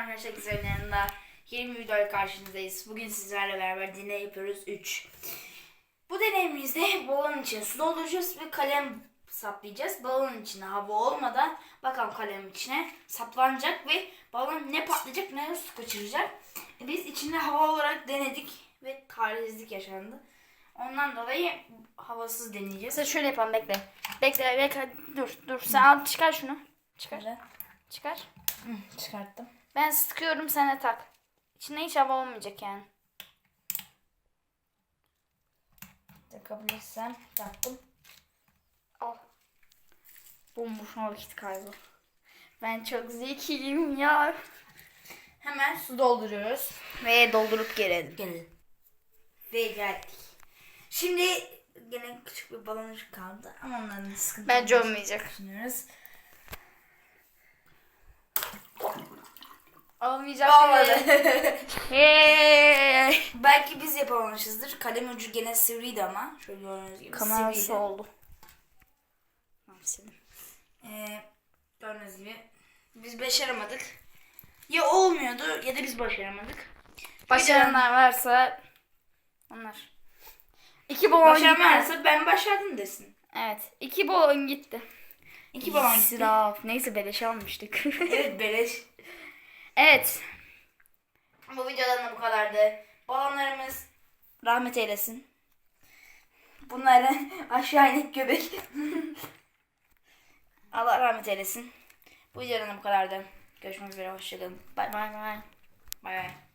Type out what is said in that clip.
arkadaşlar güzel yanında 20 videoyla karşınızdayız. Bugün sizlerle beraber deney yapıyoruz 3. Bu deneyimizde balonun içine su dolduracağız ve kalem saplayacağız. Balonun içine hava olmadan bakalım kalem içine saplanacak ve balon ne patlayacak ne de su kaçıracak. Biz içinde hava olarak denedik ve talihsizlik yaşandı. Ondan dolayı havasız deneyeceğiz. Sen şöyle yapalım bekle. Bekle bekle dur dur sen al çıkar şunu. Çıkar. Çıkar. Çıkarttım. Ben sıkıyorum de tak. İçinde hiç hava olmayacak yani. Takabilirsem taktım. Al. Bomboşuna vakit kaybı. Ben çok zekiyim ya. Hemen su dolduruyoruz. Ve doldurup gelelim. Gelin. Ve geldik. Şimdi gene küçük bir baloncuk kaldı ama onların sıkıntı Bence olmayacak. düşünüyoruz. Olmayacak. Olmadı. Hey. Belki biz yapamamışızdır. Kalem ucu gene sivriydi ama. Şöyle gördüğünüz gibi Kamerası sivriydi. oldu. Tamam sildim. Ee, gördüğünüz gibi biz başaramadık. Ya olmuyordu ya da biz başaramadık. Başaranlar varsa onlar. İki balon gitti. Başaramazsa ben başardım desin. Evet. iki balon gitti. İki balon gitti. İsraf. Neyse beleş almıştık. evet beleş. evet. Bu videodan da bu kadardı. Balonlarımız rahmet eylesin. Bunları aşağı inek göbek. Allah rahmet eylesin. Bu videodan da bu kadardı. Görüşmek üzere. Hoşçakalın. Bye Bay bay. bye.